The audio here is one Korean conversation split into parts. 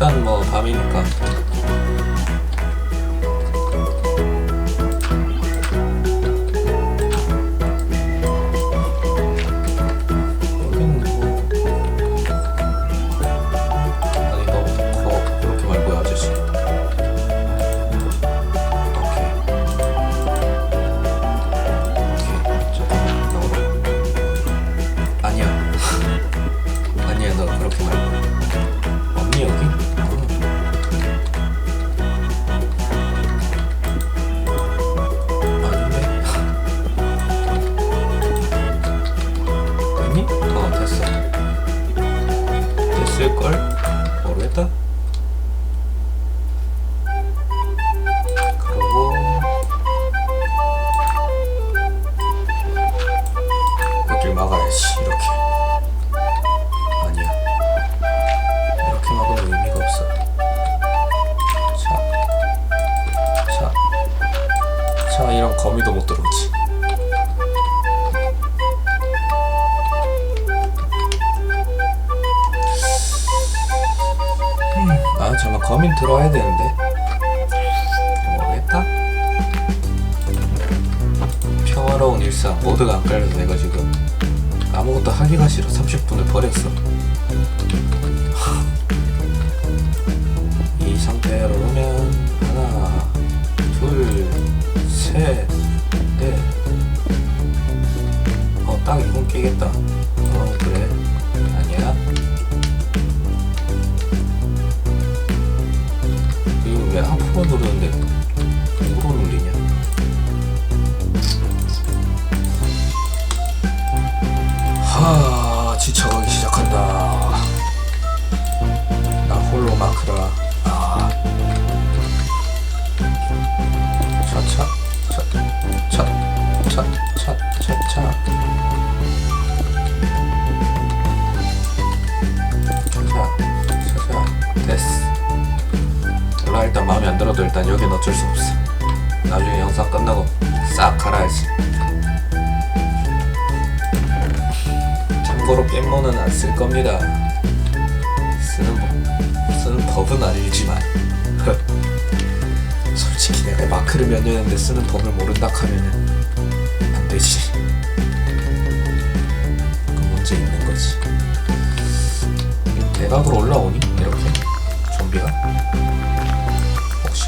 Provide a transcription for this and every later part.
일단 뭐 밤이니까 막아야지 이렇게. 아니야. 이렇게 막으면 의미가 없어. 자, 자, 자 이런 거미도 못 들어오지. 음, 아 잠깐 거민 들어와야 되는데. 모르겠다? 평화로운 일상 모드가 안 깔려서 내가 지금 아무것도 하기가 싫어. 30분을 버렸어. 이 상태로면 하나 둘셋넷. 어딱 이건 깨겠다. 어 그래. 아니야. 이거 왜 앞으로 누르는데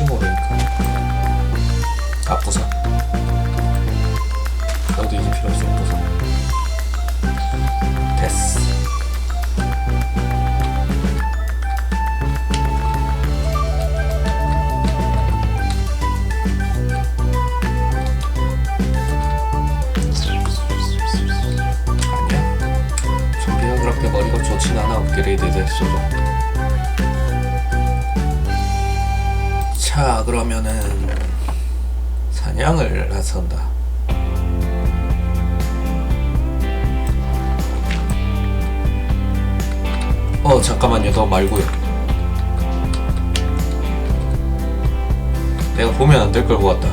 모 될걸 보았다.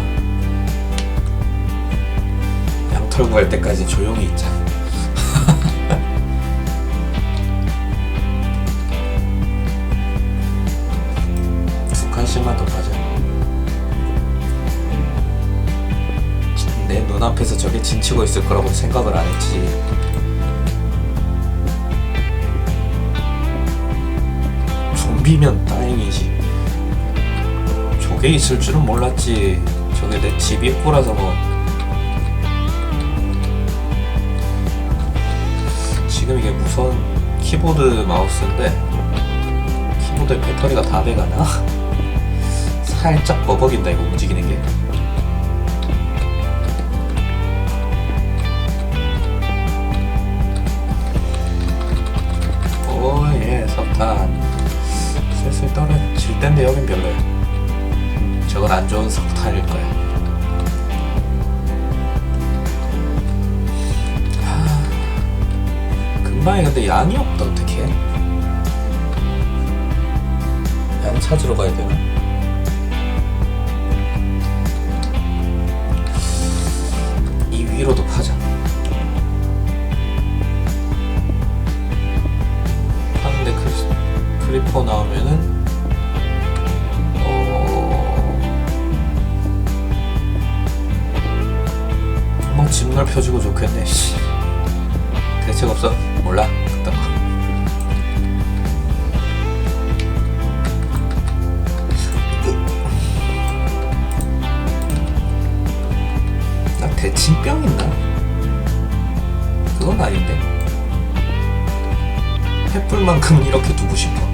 양털 구할 때까지 조용히 있자. 두 칸씩만 더 가자. 내 눈앞에서 저게 진치고 있을 거라고 생각을 안 했지. 좀비면 다행이지 저게 있을 줄은 몰랐지. 저게 내 집 입구라서 뭐. 지금 이게 무선 키보드 마우스인데 키보드에 배터리가 다 돼가나? 살짝 버벅인다 이거 움직이는 게. 오예 석탄. 슬슬 떨어질 텐데 여긴 별로야 저건 안 좋은 석탄일 거야. 하... 금방에 근데 양이 없다 어떻게? 양 찾으러 가야 되나? 이 위로도 파자. 파는데 그, 크리퍼 나오면은 뭐집 넓혀주고 좋겠네. 씨. 대책 없어? 몰라. 그딴 거. 나 대칭병 있나? 그건 아닌데. 횃불만큼은 이렇게 두고 싶어.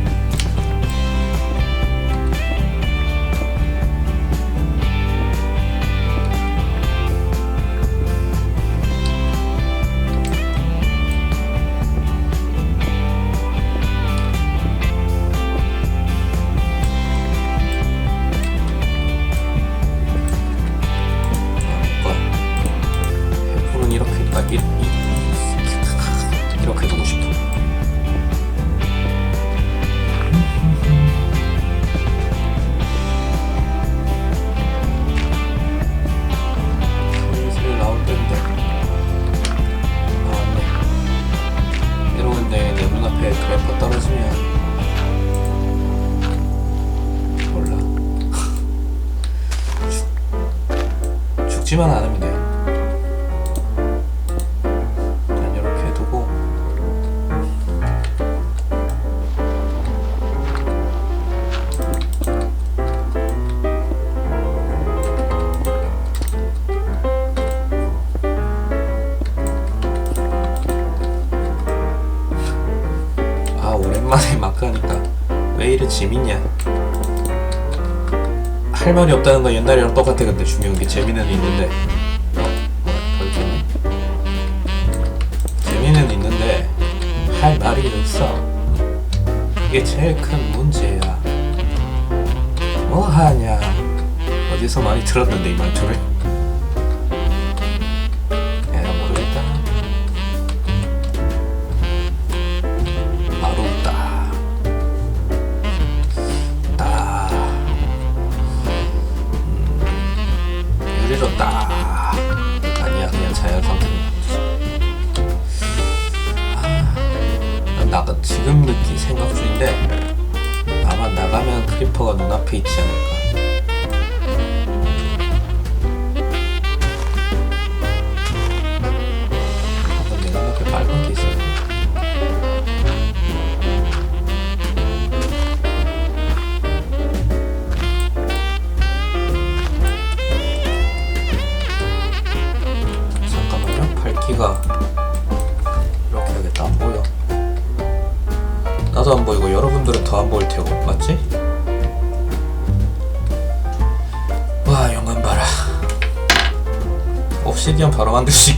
할 말이 없다는 건 옛날이랑 똑같아. 근데 중요한 게 재미는 있는데. 어? 뭐야 벌겠네 재미는 있는데 할 말이 없어. 이게 제일 큰 문제야. 뭐하냐. 어디서 많이 들었는데 이 말투를 지금 느낀 생각 중인데 아마 나가면 크리퍼가 눈앞에 있지 않을까.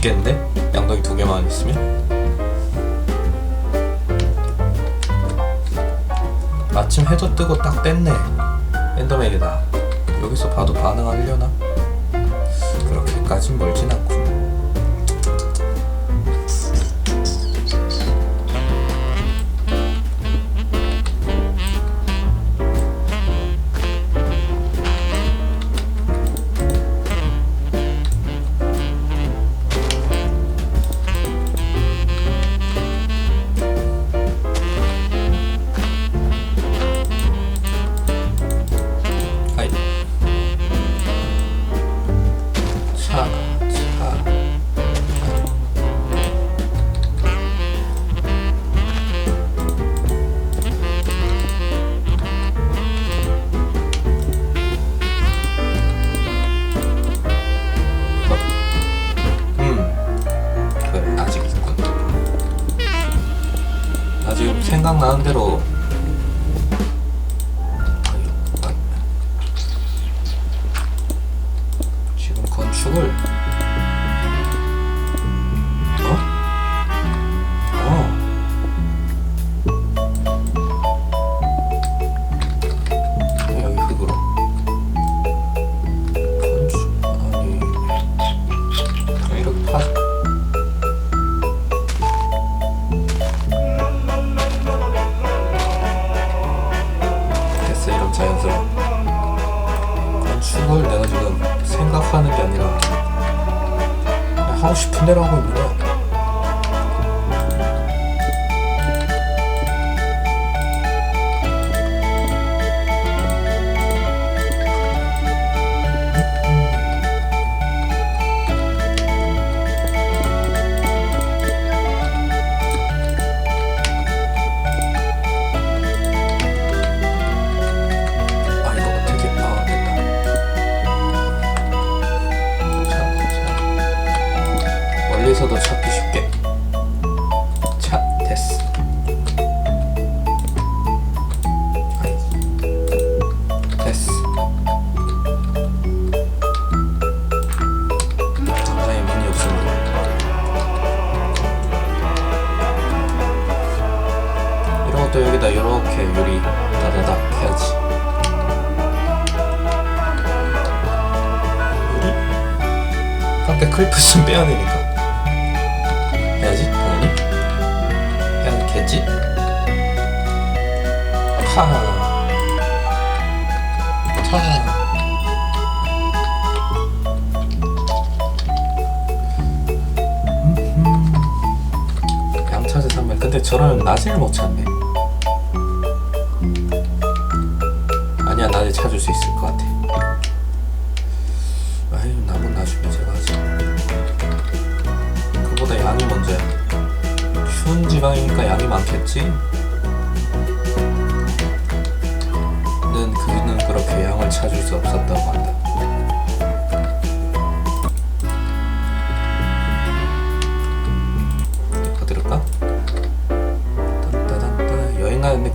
있겠는데? 양동이 두 개만 있으면? 마침 해도 뜨고 딱 뗐네. 엔더맨이다. 여기서 봐도 반응하려나? 그렇게까진 멀진 않고. 근데 저런 낮을 못 찾네. 아니야, 낮에 찾을 수 있을 것 같아. 아유, 남은 나중에 제가 하지. 그보다 양이 먼저야. 추운 지방이니까 양이 많겠지? 는 그는 그렇게 양을 찾을 수 없었다고 한다.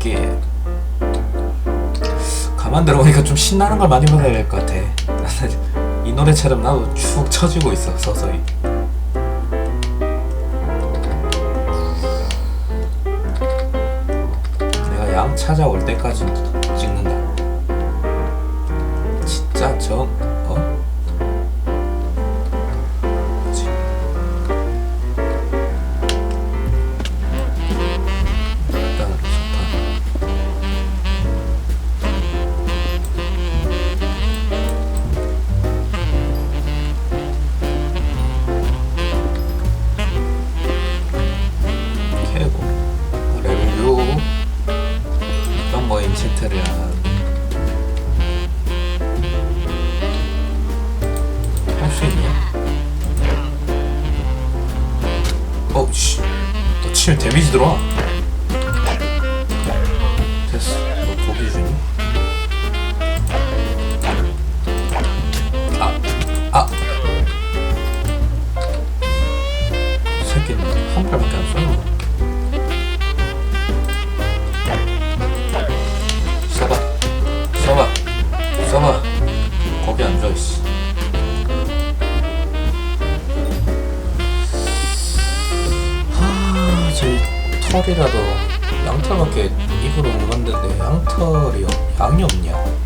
느낌. 가만 들어보니까 좀 신나는 걸 많이 받아야 될 것 같아. 이 노래처럼 나도 축 처지고 있어 서서히. 내가 양 찾아올 때까지 찍는다. 진짜 저 어? 털이라도 양털밖에 입으로 못 만드는데 양털이 없- 양이 없냐?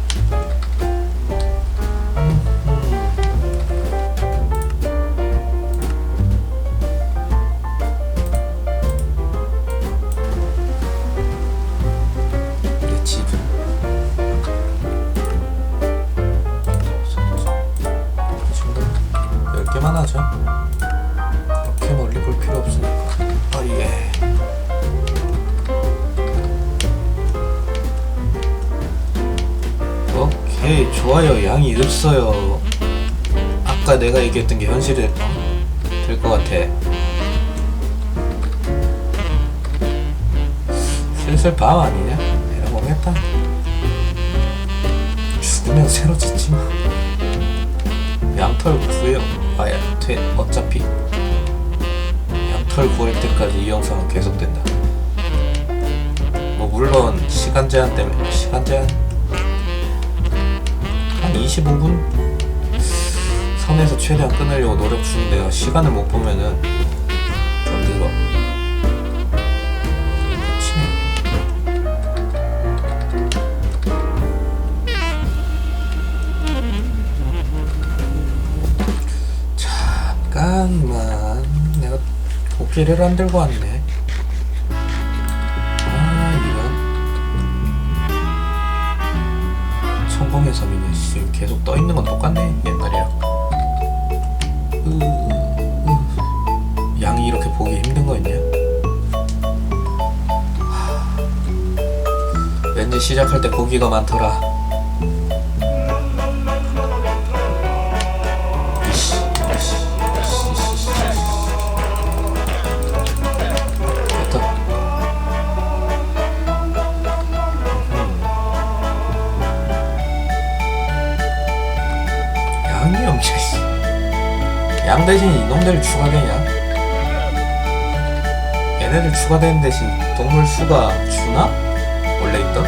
슬슬 밤 아니냐? 내려보겠다. 죽으면 새로 짓지 마. 양털 구해 아야 돼 어차피. 양털 구할 때까지 이 영상은 계속된다. 뭐 물론 시간 제한 때문에 시간 제한. 한 25분? 선에서 최대한 끊으려고 노력 중인데 시간을 못 보면은 도끼를 안 들고 왔네 아 이런 고통의 섬이네. 지금 계속 떠 있는 건 똑같네 옛날이랑. 으, 으. 양이 이렇게 보기 힘든 거 있냐? 하, 왠지 시작할 때 고기가 많더라. 양 대신 이놈들 추가되냐? 얘네들 추가되는 대신 동물 수가 주나? 원래 있던?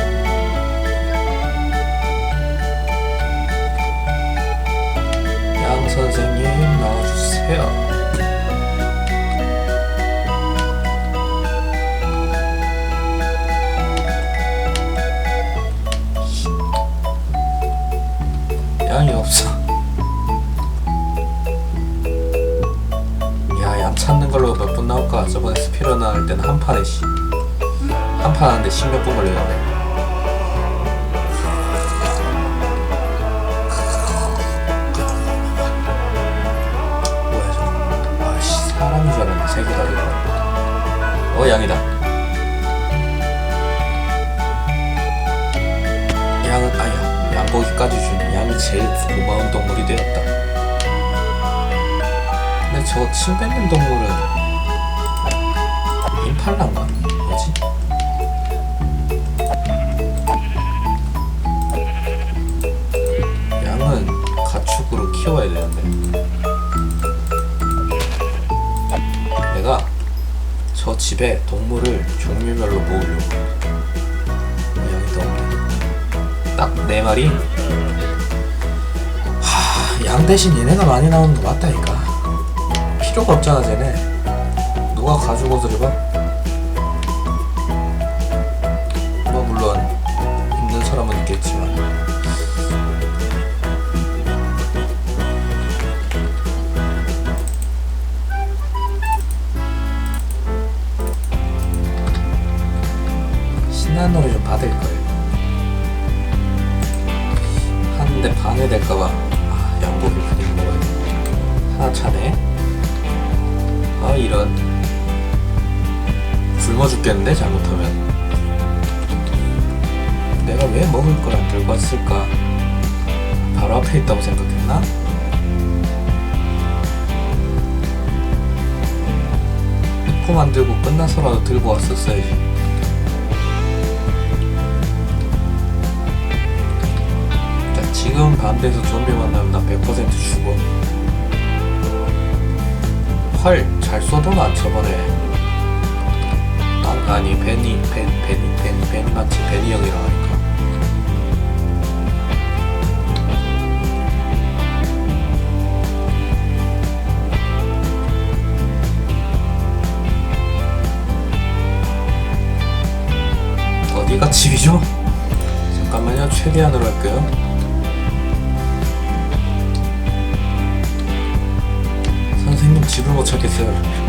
양 선생님 나와주세요. 양이 없어. 할 때는 한 판에 씨. 한판 하는데 십몇 분 걸리던데. 뭐야, 저거. 아씨, 사람인 줄 알았네. 세개 다리가. 어, 양이다. 양은, 아야, 양고기까지 주는 양이 제일 고마운 동물이 되었다. 근데 저 침 뱉는 동물은 임 팔라인가? 뭐지? 양은 가축으로 키워야 되는데 내가 저 집에 동물을 종류별로 모으려고 양이 너무 딱네 마리 하, 양 대신 얘네가 많이 나오는 거 맞다니까 필요가 없잖아 쟤네 누가 가지고 들어가? 입고 만들고 끝나서라도 들고 왔었어야지 자 지금 반대에서 좀비 만나면 나 100% 죽어. 활잘 쏘더만 저번에. 아, 아니 베니 벤 베니 베니 베니 맞지 베니 형이랑 하니까 집이죠? 잠깐만요 최대한으로 할게요 선생님 집을 못 찾겠어요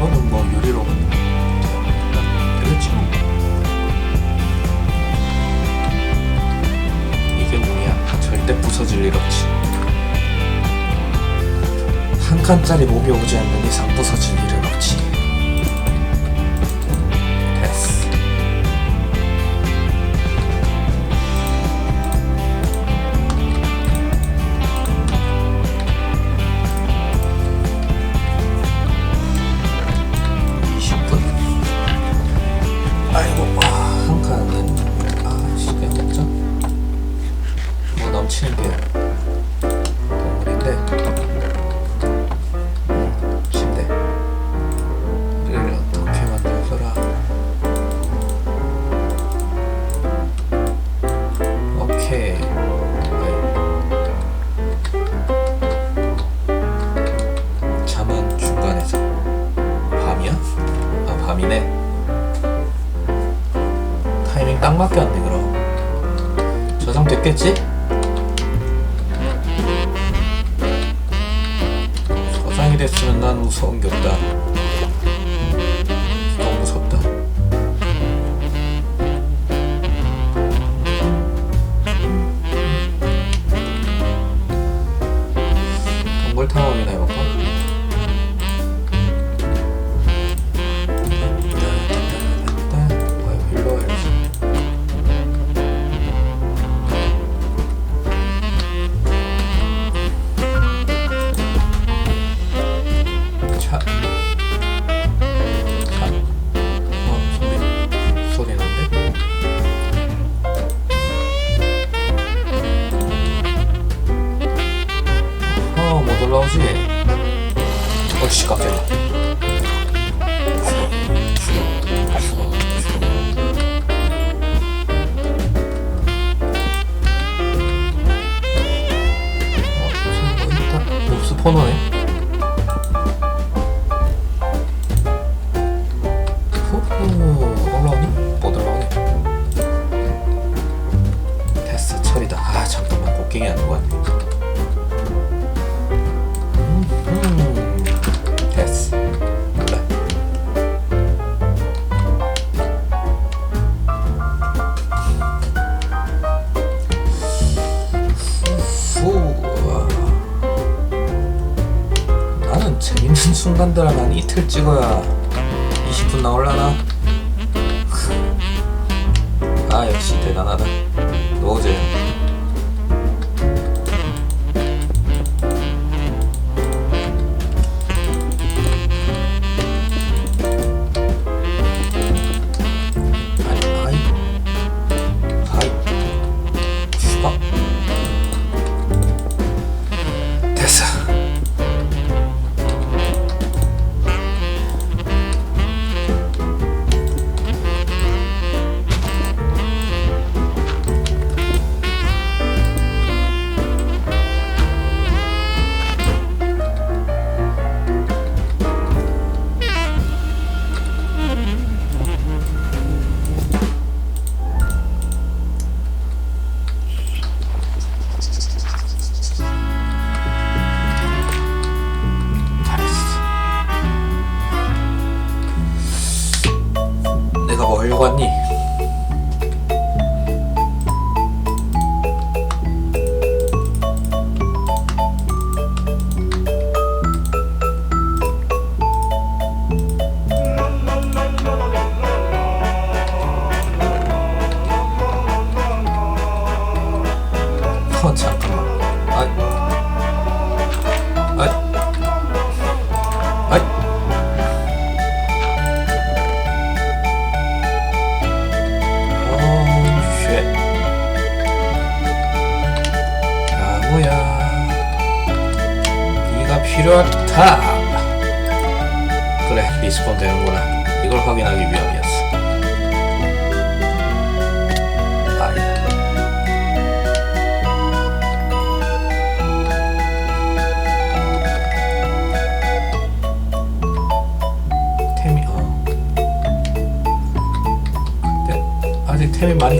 정도는 뭐 유리로 뭐. 이게 뭐야? 절대 부서질 일 없지. 한 칸짜리 목이 오지 않는 이상 부서질 일은 없지. 딱 맡겼네 그럼 저장됐겠지? 油をしめ落ちかけま 셀프 찍어야 20분 나올라나? 아 역시 대단하다 뭘 봤니?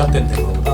ちゃってんだよ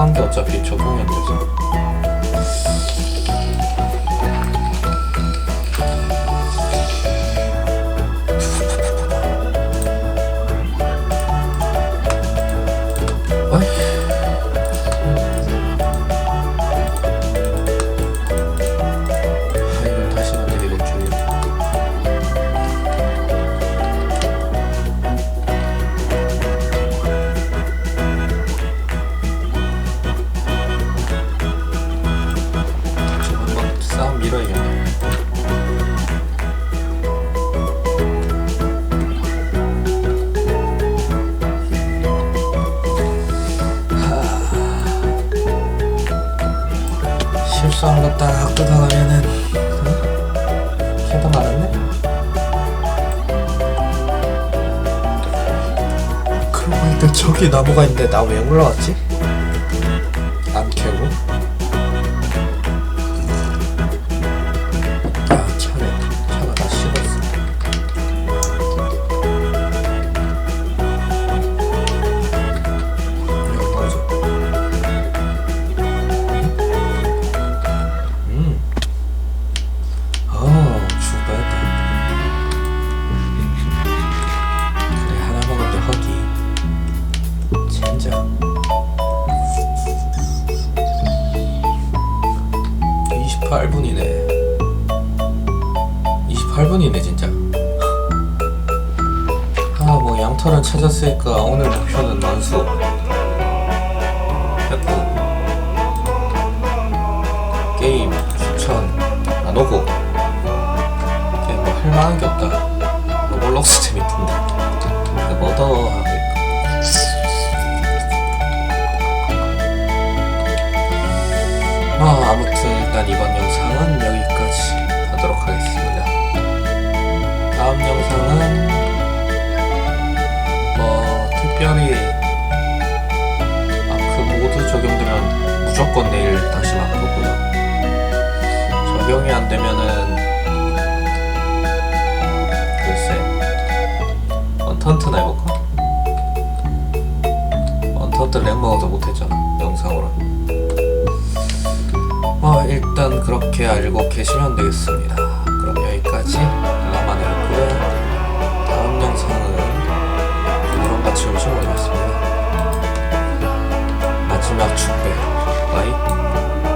시간도 어차피 적응이 안 되죠 저기 나무가 있는데 나 왜 올라왔지? 하는 게 없다. 로블록스 재밌던데. 근데 뭐 머더 아, 아무튼 일단 이번 영상은 여기까지 하도록 하겠습니다. 다음 영상은 뭐 특별히 그 아크 모드 적용되면 무조건 내일 다시 바꾸고요. 적용이 안 되면은 그것도 랭버가 더 못했잖아 영상으로. 어, 일단 그렇게 알고 계시면 되겠습니다. 그럼 여기까지 라마늘고요. 다음 영상은 그런 같이 오시면 되겠습니다. 마지막 축배. 바이.